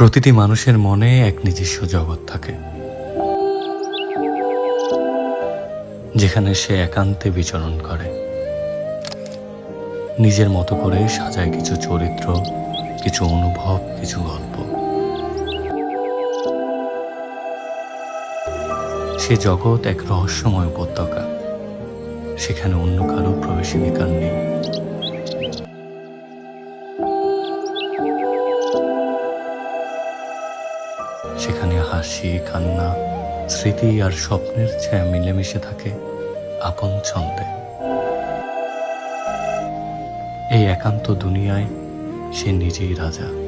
প্রতিটি মানুষের মনে এক নিজস্ব জগৎ থাকে, যেখানে সে একান্তে বিচরণ করে। নিজের মতো করে সাজায় কিছু চরিত্র, কিছু অনুভব, কিছু গল্প। সে জগৎ এক রহস্যময় উপত্যকা, সেখানে অন্য কারও প্রবেশাধিকার নেই। সেখানে হাসি, কান্না, স্মৃতি আর স্বপ্নের ছায়া মিলেমিশে থাকে আপন ছন্দে। এই একান্ত দুনিয়ায় সে নিজেই রাজা।